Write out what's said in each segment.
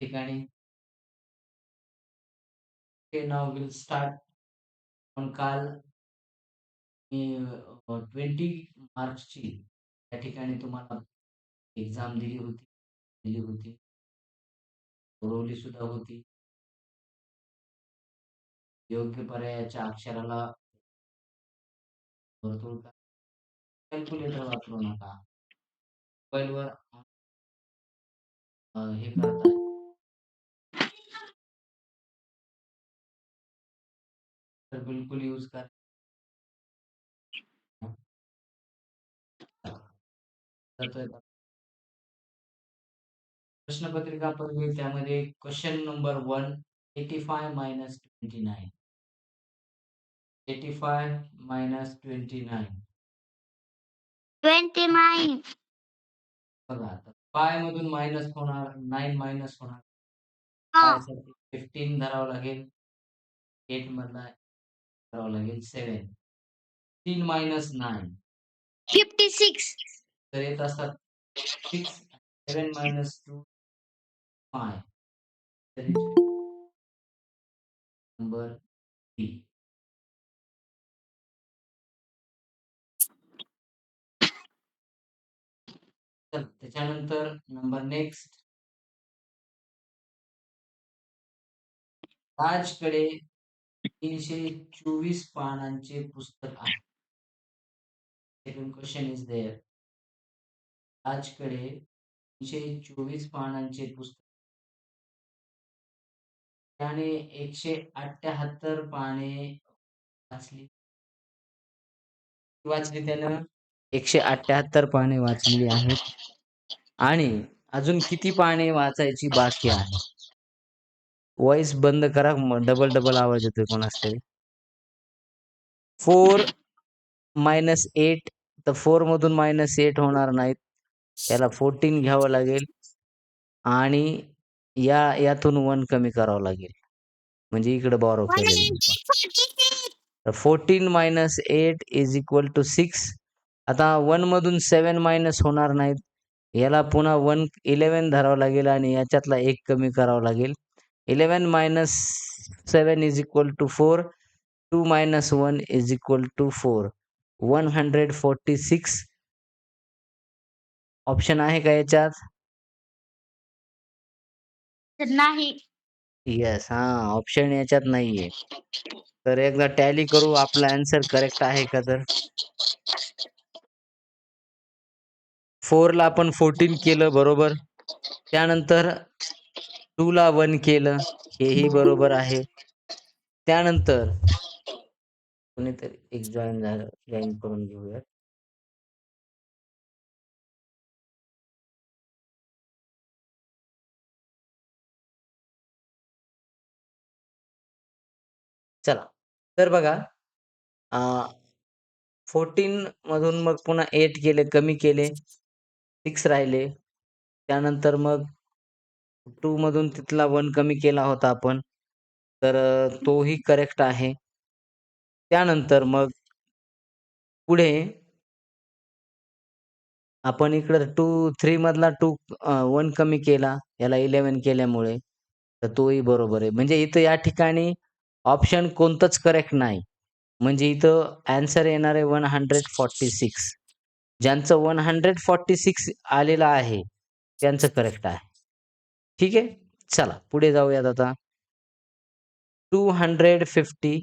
ठिकाणी. Okay now will start पण काल मी ट्वेंटी मार्चची त्या ठिकाणी तुम्हाला एक्झाम दिली होती दिली होती. पुरवली सुद्धा होती. योग्य पर्यायाच्या अक्षराला वर्तुळ कॅल्क्युलेटर वापरू नका. मोबाईलवर हे करताय तर बिलकुल यूज कर? प्रश्नपत्रिका पदवी त्यामध्ये question number one eighty five minus twenty nine eighty five minus twenty nine twenty nine बघा आता. फाय मधून मायनस होणार नाईन मायनस होणार. फिफ्टीन धरावं लागेल. एट मधला धरावं लागेल सेवन तीन मायनस नाईन फिफ्टी सिक्स तर येत असतात six seven minus two five number three तर त्याच्यानंतर नंबर नेक्स्ट राजकडे तीनशे चोवीस पानांचे पुस्तक आहे. सेकंड क्वेश्चन इज देअर राजकडे तीनशे चोवीस पानांचे पुस्तक. त्याने एकशे अठ्याहत्तर पाने वाचली. वाचली त्यानं? एकशे अठ्याहत्तर पाने वाचली आहेत. आणि अजून किती पाने वाचायची बाकी आहे? वॉइस बंद करा डबल डबल आवाज येतोय कोणास तरी. फोर मायनस एट तर फोर मधून मायनस एट होणार नाहीत. याला फोर्टीन घ्यावं लागेल. आणि या यातून वन कमी करावं लागेल. म्हणजे इकडे बॉरो केलं fourteen minus eight is equal to six आता वन मधून सेवन मायनस होणार नाहीत. याला पुन्हा वन इलेवन धरावं लागेल आणि याच्यातला एक कमी करावं लागेल. Eleven minus seven is equal to four two minus one is equal to four. One hundred forty six. Option आहे का याच्यात? नाही. येस हा ऑप्शन याच्यात नाहीये. तर एकदा टॅली करू आपला आन्सर करेक्ट आहे का तर? फोर ला आपण फोर्टीन केलं बरोबर. त्यानंतर टू ला वन केलं हेही बरोबर आहे. त्यानंतर कोणीतरी एक जॉईन झालं जॉईन करून घेऊया चला तर बघा फोर्टीन मधून मग पुन्हा एट केले कमी केले सिक्स राहिले. त्यानंतर मग टू मधून तिथला वन कमी केला होता आपण तर तोही करेक्ट आहे. त्यानंतर मग पुढे आपण इकडं टू थ्री मधला टू वन कमी केला याला इलेवन केल्यामुळे तर तोही बरोबर आहे. म्हणजे इथं या ठिकाणी ऑप्शन कोणतंच करेक्ट नाही. म्हणजे इथं आन्सर येणार आहे वन हंड्रेड फॉर्टी सिक्स ज्यांचं वन हंड्रेड फॉर्टी सिक्स आलेलं आहे त्यांचं करेक्ट आहे. ठीक आहे? चला पुढे जाऊयात आता. Two hundred fifty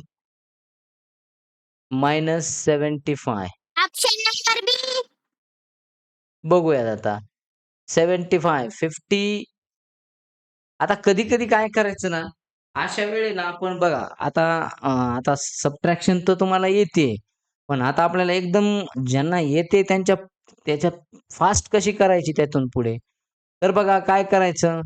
minus seventy five option number B बघूयात आता. सेवन्टी फाय फिफ्टी आता कधी कधी काय करायचं ना अशा वेळेला आपण बघा आता आता सबट्रॅक्शन तर तुम्हाला येते पण आता आपल्याला एकदम ज्यांना येते त्यांच्या त्याच्या फास्ट कशी करायची त्यातून पुढे? तर बघा काय करायचं?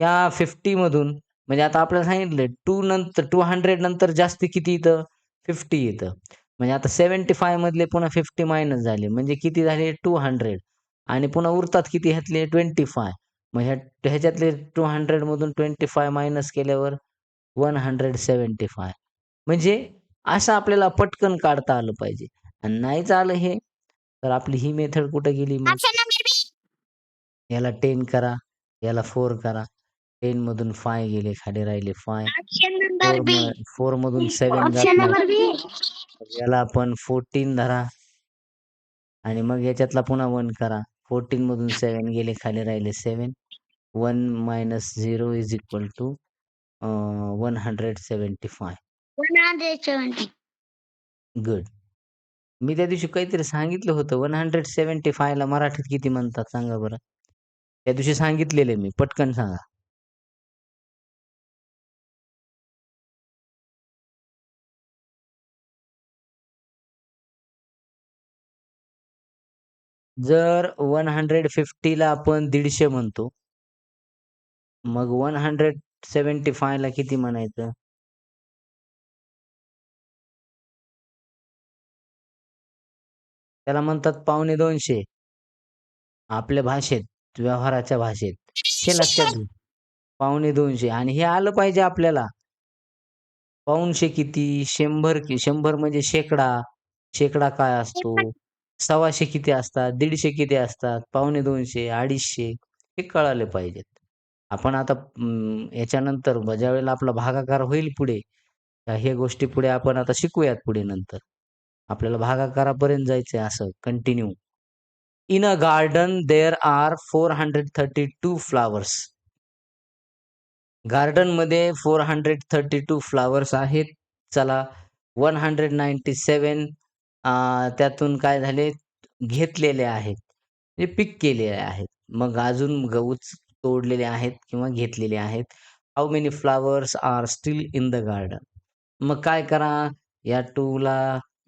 या फिफ्टी मधून म्हणजे आता आपल्याला सांगितलं टू नंतर टू हंड्रेड नंतर जास्त किती येतं फिफ्टी येतं म्हणजे आता सेवन्टी फाय मधले पुन्हा फिफ्टी मायनस झाले. म्हणजे किती झाले? टू हंड्रेड आणि पुन्हा उरतात किती ह्यातले? ट्वेंटी फाय मग ह्या ह्याच्यातले टू हंड्रेड मधून ट्वेंटी फाय मायनस केल्यावर वन हंड्रेड सेवन्टी फाय म्हणजे असं आपल्याला पटकन काढता आलं पाहिजे. आणि नाहीच आलं हे तर आपली ही मेथड कुठं गेली मग? याला टेन करा याला फोर करा. 10 मधून 5 गेले, खाली राहिले 5. ऑप्शन नंबर 4 बी म 4 मधून 7 जात ऑप्शन नाही. नंबर बी मग याला आपण 14 धरा. आणि मग याच्यातला पुन्हा 1 करा. 14 मधून 7 गेले, खाली राहिले 7. 1 minus 0 is equal to uh, 175. 170 good. मी त्या दिवशी काहीतरी सांगितलं होतं 175 ला मराठीत किती म्हणतात सांगा बरं? त्या दिवशी सांगितलेलं मी. पटकन सांगा. जर वन हंड्रेड फिफ्टीला आपण दीडशे म्हणतो. मग वन हंड्रेड सेवन्टी फायला किती म्हणायचं? त्याला म्हणतात पावणे दोनशे आपल्या भाषेत, व्यवहाराच्या भाषेत. हे लक्षात घे. पावणे दोनशे आणि हे आलं पाहिजे आपल्याला. पाऊनशे किती? शंभर कि 100 म्हणजे शेकडा. शेकडा काय असतो? सव्वाशे किती असतात? दीडशे किती असतात? पावणे दोनशे अडीचशे हे कळाले पाहिजेत. आपण आता याच्यानंतर ज्या वेळेला आपला भागाकार होईल पुढे, हे गोष्टी पुढे आपण आता शिकूयात पुढे नंतर. आपल्याला भागाकारापर्यंत जायचंय असं continue. In a garden there are 432 flowers. गार्डनमध्ये 432 फ्लॉवर्स आहेत. चला 197 अ, त्यातून काय झाले? घेतलेले आहेत. म्हणजे हे पिक केलेले आहेत. मग अजून गऊच तोडलेले आहेत किंवा घेतलेले आहेत. How many flowers are still in the garden? मग काय करा? या 2 ला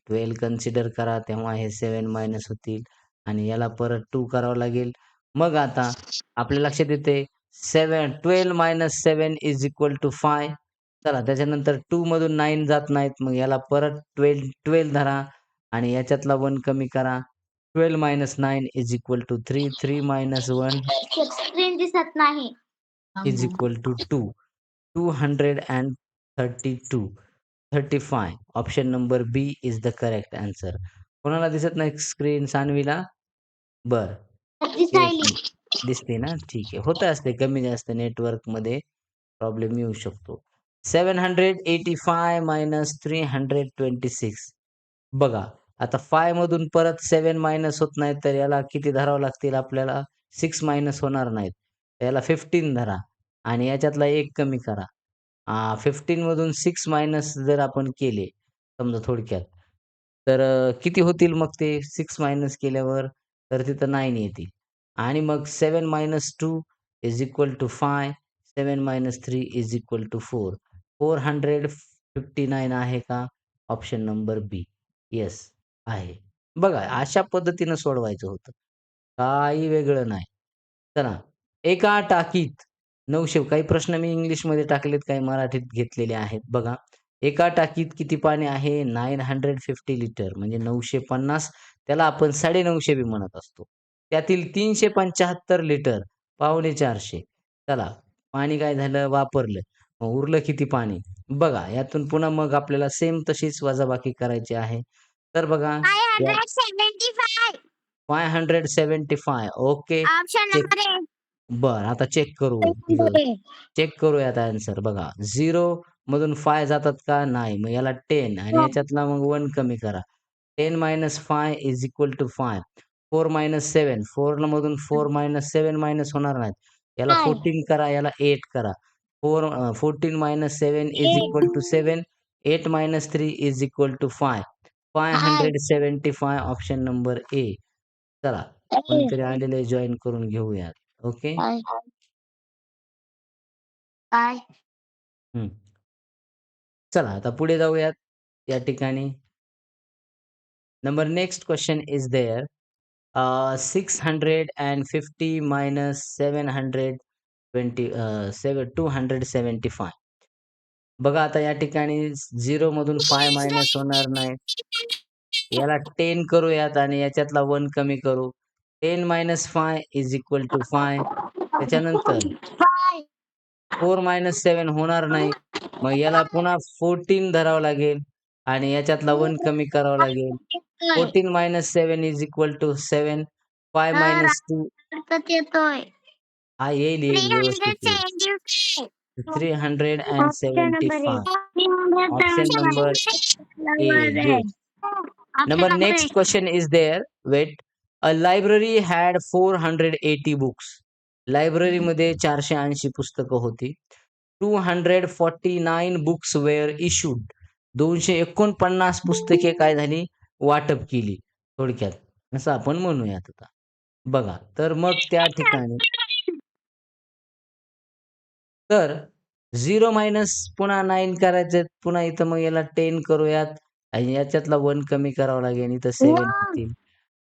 12 कन्सिडर करा. तेव्हा हे 7 मायनस होतील आणि याला परत 2 करावं लागेल. मग आता आपल्या लक्षात येते 7 12 मायनस 7 इज इक्वल टू 5. चला त्याच्यानंतर 2 मधून 9 जात नाहीत. मग याला परत 12 12 धरा आणि याच्यातला 1 कमी करा. 12 minus 9 is equal to 3. 3 minus 1 screen दिसत नाही. Is equal to 2. 232. 35. Option number B is the correct answer. कोणाला दिसत नाही स्क्रीन सान्वीला? बरं. दिसते ना? ठीक आहे. होत असते कमी जास्त नेटवर्कमध्ये प्रॉब्लेम येऊ शकतो. 785 मायनस 326. बघा आता फाय मधून परत सेवन मायनस होत नाहीत, तर याला किती धरावं लागतील आपल्याला? सिक्स मायनस होणार नाहीत. याला 15 धरा आणि याच्यातला एक कमी करा. फिफ्टीन मधून सिक्स मायनस जर आपण केले, समजा थोडक्यात, तर किती होतील मग ते सिक्स मायनस केल्यावर? तर तिथं नाईन येतील आणि मग seven minus two is equal to 5. 7 minus three is equal to 4. 459 आहे का? ऑप्शन नंबर बी. येस आहे. बघा अशा पद्धतीनं सोडवायचं होतं. काही वेगळं नाही. चला एका टाकीत 900 काही प्रश्न मी इंग्लिशमध्ये टाकलेत, काही मराठीत घेतलेले आहेत. बघा एका टाकीत किती पाणी आहे? 950 लिटर म्हणजे 950 त्याला आपण 950 बी म्हणत असतो. त्यातील 375 लिटर पावणे 400. चला पाणी काय झालं? वापरलं. मग उरलं किती पाणी? बघा यातून पुन्हा मग आपल्याला सेम तशीच वजाबाकी करायची आहे. तर बघा या 575. 575 okay. Option check number A. बरं आता चेक करू. चेक करूया आता आन्सर बघा 0 मधून 5 जातात का? नाही. मग याला 10 आणि हो. याच्यातला मग 1 कमी करा. 10 minus 5 is equal to 5. 4 minus 7 4 मधून 4 मायनस 7 मायनस होणार नाहीत. याला. 14 करा, याला 8 करा. 4 uh, 14 minus 7 is. Equal to 7. 8 minus 3 is equal to 5. 575 option number A. चला कोणीतरी आलेलं जॉइन करून घेऊयात. ओके. काय? काय? हं. चला आता पुढे जाऊयात या ठिकाणी. Number next question is there uh, 650 minus 720 uh, seven 275. बघा आता या ठिकाणी 0 मधून 5 मायनस होणार नाही. याला 10 करूयात आणि याच्यातला 1 कमी करू. 10 मायनस 5 इज इक्वल टू 5. त्याच्यानंतर. 4 मायनस 7 होणार नाही. मग याला पुन्हा 14 धरावं लागेल आणि याच्यातला 1 कमी करावं लागेल. 14 मायनस 7 इज इक्वल टू 7. 5 तर मायनस 2 अर्थात येतोय. हा येईल, येईल व्यवस्थित येईल. Three hundred and seventy five number number A. Good. Number next question is there. Wait. A library had 480 books. Library मध्ये चारशे ऐंशी पुस्तकं होती. Two hundred forty nine books were issued. दोनशे एकोणपन्नास पुस्तके काय झाली वाटप केली. थोडक्यात असं आपण म्हणूयात आता. बघा तर मग त्या ठिकाणी तर 0 मायनस पुन्हा 9 करायचे पुन्हा इथं मग याला 10 करूयात आणि याच्यातला 1 कमी करावा लागेल इथं 7 होतील.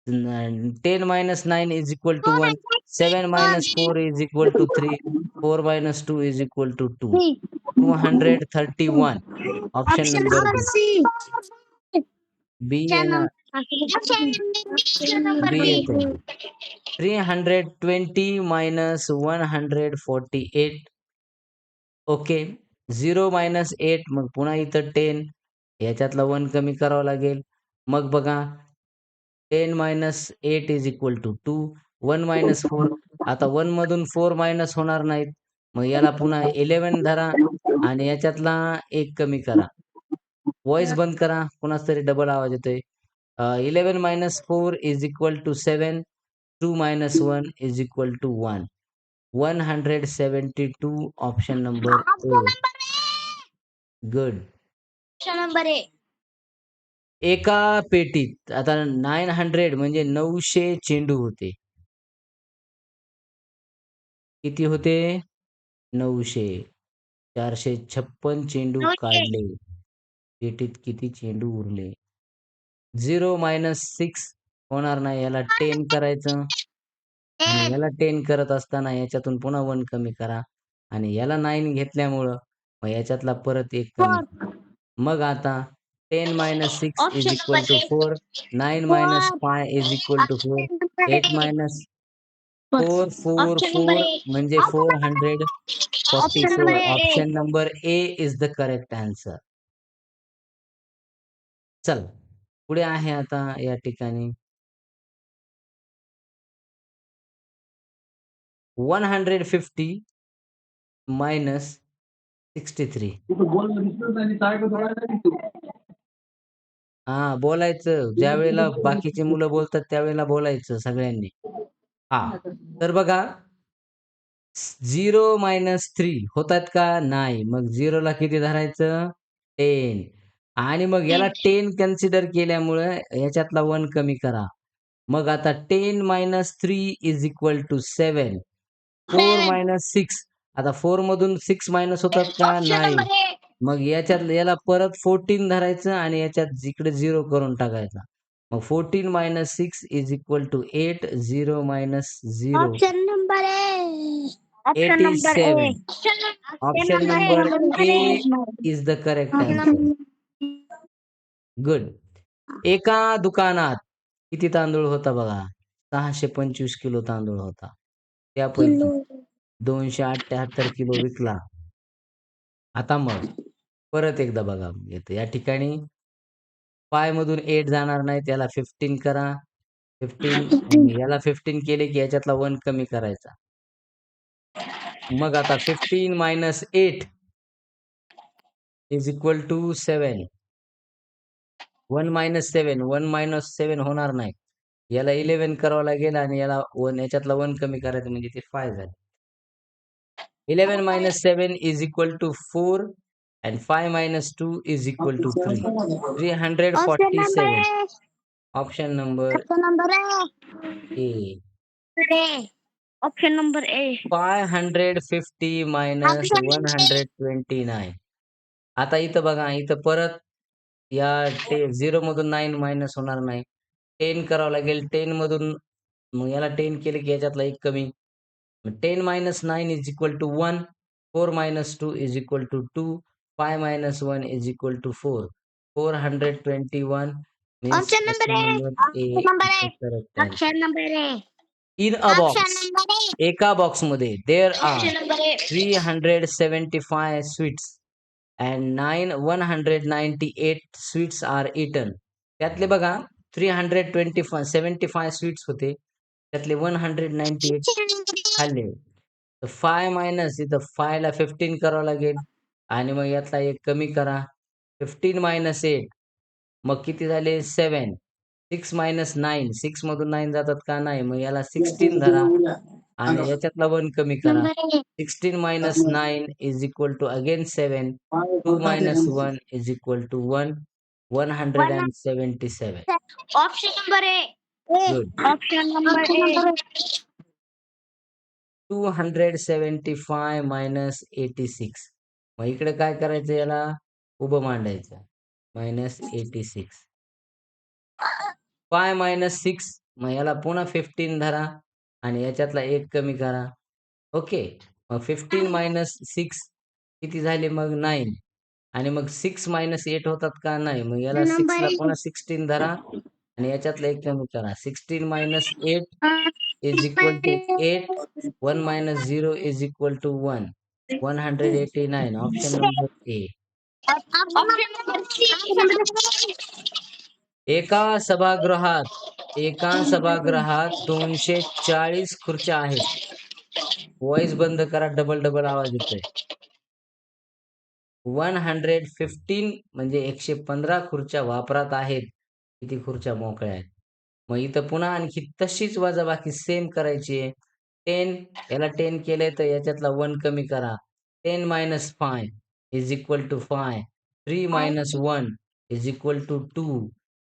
न 10 minus 9 is equal to 1. 7 minus 4 is equal to 3. 4 minus 2 is equal to 2. 231. Option number B. B येते. 320 minus 148. Okay. Zero minus eight मग पुन्हा इथं टेन याच्यातला वन कमी करावा लागेल. मग बघा ten minus eight is equal to 2. 1 minus four आता वन मधून फोर मायनस होणार नाहीत. मग याला पुन्हा 11 धरा आणि याच्यातला एक कमी करा. व्हॉइस बंद करा. कुणाच तरी डबल आवाज येतोय. Eleven minus four is equal to 7. 2 minus one is equal to one 1. 172 option number A. Good. Number A एका पेटीत आता 900 म्हणजे 900 चेंडू होते. किती होते? 900. 456 चेंडू 900. काढले. पेटीत किती चेंडू उरले? 0 मायनस 6 होणार नाही. याला 10 करायचं. आणि याला 10 करत असताना याच्यातून पुन्हा 1 कमी करा आणि याला 9 घेतल्यामुळं मग याच्यातला परत 1 कमी. मग आता 10 minus 6 is equal to 4. 9 minus 5 is equal to 4. 8 minus 4 4 Option number 4 A. म्हणजे Option 444. number A. Option number A is the correct answer. चल पुढे आहे आता या ठिकाणी 150 मायनस 63. हां, बोलायचं. ज्यावेळेला बाकीची मुलं बोलतात त्यावेळेला बोलायचं सगळ्यांनी. हां, तर बघा 0 मायनस 3 होतात का? नाही. मग 0 ला किती धरायचं? 10 आणि मग याला 10 कन्सिडर केल्यामुळं याच्यातला 1 कमी करा. मग आता 10 minus 3 is equal to 7. 4 minus 6 आता 4 मधून 6 मायनस होतात का? नाही. मग याच्यात याला परत 14 धरायचं आणि याच्यात जिकडे 0 करून टाकायचा. मग 14 minus 6 is equal to 8. 0 minus 0 Option number A. Option number A. 87. Option number A is the correct. Good. एका दुकानात किती तांदूळ होता बघा? 625 किलो तांदूळ होता. त्यापैकी 278 किलो विकला. आता मग परत एकदा बघा येतं या ठिकाणी 5 मधून 8 जाणार नाही. त्याला 15 करा. 15 आणि याला 15 केले की याच्यातला 1 कमी करायचा. मग आता 15 minus 8 is equal to 7. 1 minus 7. 1 minus 7 होणार नाही. याला इलेव्हन करावं लागेल आणि याला वन याच्यातला वन कमी करायचं म्हणजे ते फाय झाले. Eleven minus seven is equal to four and five minus two is equal to three three hundred forty seven option number A option number A five hundred fifty minus one hundred twenty nine आता इथं बघा इथं परत या zero मधून nine minus होणार नाही. Ten करावं लागेल टेन मधून मग याला टेन केलं की याच्यातला एक कमी. Ten minus nine is equal to one four minus two is equal to two five minus one is equal to four four hundred twenty one in a box एका बॉक्समध्ये there are three hundred seventy five sweets and nine one hundred ninety eight sweets are eaten त्यातले बघा 375 sweets and 9 198 sweets are eaten. त्यातले बघा 325 75 sweets होते. त्यातले 198 खाल्ले. तर फाय मायनस इथं फायला फिफ्टीन करावं लागेल. आणि मग यातला एक कमी करा. फिफ्टीन मायनस एट मग किती झाले? Seven six minus nine six मधून नाईन जातात का? नाही. मग याला सिक्स्टीन धरा. आणि याच्यातला वन कमी करा. Sixteen minus nine is equal to again seven two minus one is equal to one one hundred and seventy seven option number A good option number A two hundred seventy five minus eighty six मग इकडे काय करायचं याला? उभं मांडायचं. Minus eighty six five minus six मग याला पुन्हा फिफ्टीन धरा. आणि याच्यातला एक कमी करा. ओके मग फिफ्टीन मायनस सिक्स किती झाले? मग नाईन आणि मग सिक्स मायनस एट होतात का? नाही. मग याला सिक्सला eight. पुन्हा सिक्स्टीन धरा आणि याच्यातला एक कमी करा. Sixteen minus eight is equal to 8 1 minus 0 is equal to 1 189 option number a. Option number एका सभागृहात एका सभागृहात दोनशे चाळीस खुर्च्या आहेत. वॉइस बंद करा डबल डबल आवाज येतोय. वन हंड्रेड फिफ्टीन म्हणजे एकशे पंधरा खुर्च्या वापरात आहेत. किती खुर्च्या मोकळ्या आहेत. मग इथं पुन्हा आणखी तशीच वजाबाकी सेम करायची आहे. टेन याला टेन केलंय तर याच्यातला वन कमी करा. Ten minus five is equal to five three minus one is equal to two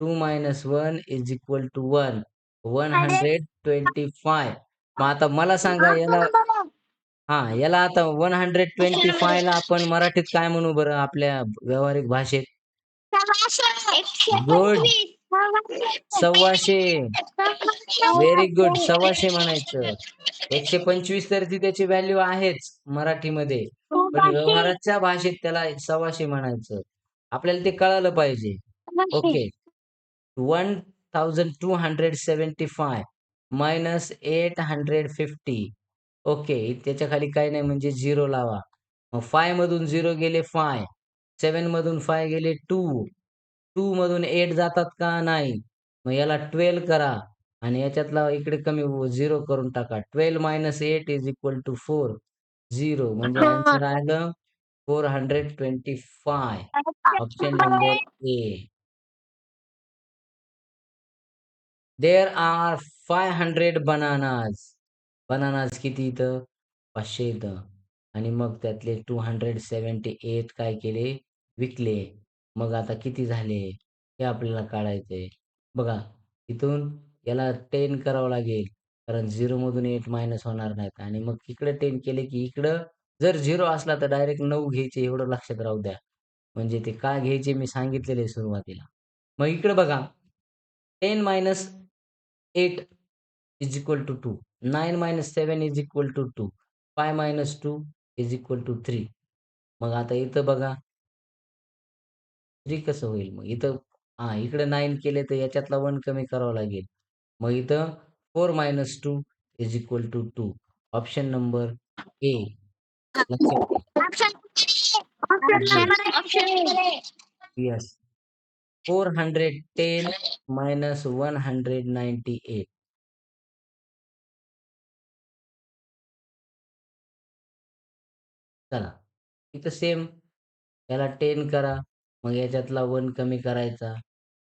two minus one is equal to one one hundred twenty five मग आता मला सांगा याला हा याला आता वन हंड्रेड ट्वेंटी फाय ला आपण मराठीत काय म्हणू बरं आपल्या व्यावहारिक भाषेत? गुड सव्वाशे. व्हेरी गुड सव्वाशे म्हणायचं. एकशे पंचवीस तर ती त्याची व्हॅल्यू आहेच मराठीमध्ये. पण व्यवहाराच्या भाषेत त्याला सव्वाशे म्हणायचं. आपल्याला ते कळालं पाहिजे. Okay one thousand two hundred seventy five minus eight hundred fifty okay त्याच्याखाली काही नाही म्हणजे झिरो लावा. मग फाय मधून झिरो गेले फाय सेवन मधून फाय गेले टू. टू मधून एट जातात का? नाही. मग याला ट्वेल्व करा आणि याच्यातला इकडे कमी झिरो करून टाका. Twelve minus eight is equal to four. Zero. म्हणजे आन्सर आलं four hundred twenty five. Option number A. There are five hundred bananas किती इथं? पाचशे इथं. आणि मग त्यातले टू हंड्रेड सेवन्टी एट काय केले? विकले. मग आता किती झाले? हे आपल्याला काढायचंय बघा इथून याला टेन करावं लागेल. कारण झिरो मधून एट मायनस होणार नाहीत. आणि मग इकडे टेन केले की इकडं जर झिरो असला तर डायरेक्ट नऊ घ्यायचे एवढं लक्षात राहू द्या. म्हणजे ते का घ्यायचे मी सांगितलेले सुरुवातीला. मग इकडे बघा. Ten minus eight is equal to two nine minus seven is equal to two. Five minus two is equal to three. मग आता इथं बघा. थ्री कसं होईल? मग इथं हा इकडे नाईन केले तर याच्यातला वन कमी करावा लागेल. मग इथं four minus two is equal to two. Option number A. Yes four hundred ten minus one hundred ninety eight. चला. इथं सेम याला टेन करा. मग याच्यातला वन कमी करायचा.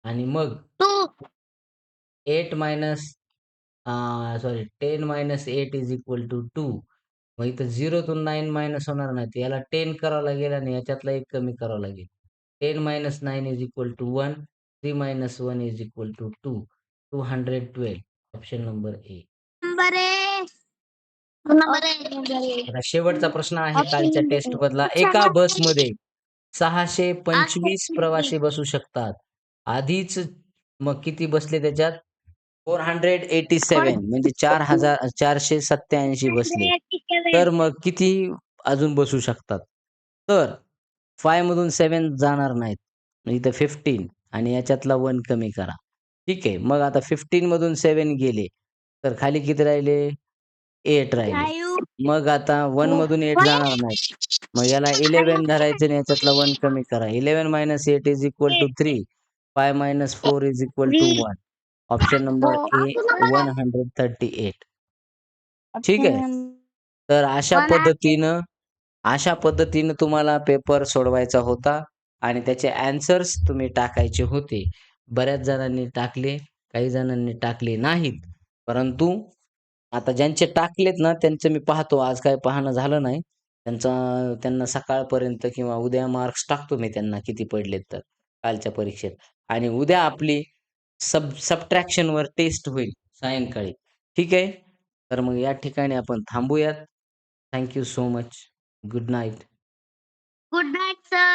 आणि मग eight minus sorry ten minus eight is equal to two मग इथं झिरोतून नाईन मायनस होणार नाही. याला टेन करावं लागेल आणि याच्यातला एक कमी करावं लागेल. Ten minus nine is equal to one three minus one is equal to two two hundred twelve option number A आता शेवटचा प्रश्न आहे कालच्या टेस्ट. मधला. एका बसमध्ये सहाशे पंचवीस प्रवासी बसू शकतात. आधीच मग किती बसले त्याच्यात? फोर हंड्रेड एटी सेवन म्हणजे चार हजार चारशे सत्याऐंशी बसले. तर मग किती अजून बसू शकतात? तर फाय मधून सेवन जाणार नाहीत. इथं फिफ्टीन आणि याच्यातला वन कमी करा. ठीक आहे. मग आता फिफ्टीन मधून सेवन गेले. तर खाली किती राहिले? एट राहिले. मग आता वन मधून एट जाणार नाही. मग याला इलेव्हन धरायचं आणि याच्यातला वन कमी करा. Eleven minus eight is equal to three five minus four is equal to one option number A one hundred thirty eight ठीक आहे? तर अशा पद्धतीनं अशा पद्धतीनं तुम्हाला पेपर सोडवायचा होता आणि त्याचे ॲन्सर्स तुम्ही टाकायचे होते. बऱ्याच जणांनी टाकले, काही जणांनी टाकले नाहीत. परंतु आता ज्यांचे टाकलेत ना, त्यांचं मी पाहतो. आज काय पाहणं झालं नाही. त्यांचा त्यांना सकाळपर्यंत किंवा उद्या मार्क्स टाकतो मी त्यांना किती पडलेत तर, कालच्या परीक्षेत. आणि उद्या आपली सब सबट्रॅक्शनवर टेस्ट होईल सायंकाळी. ठीक आहे? तर मग या ठिकाणी आपण थांबूयात. Thank you so much. Good night. Good night sir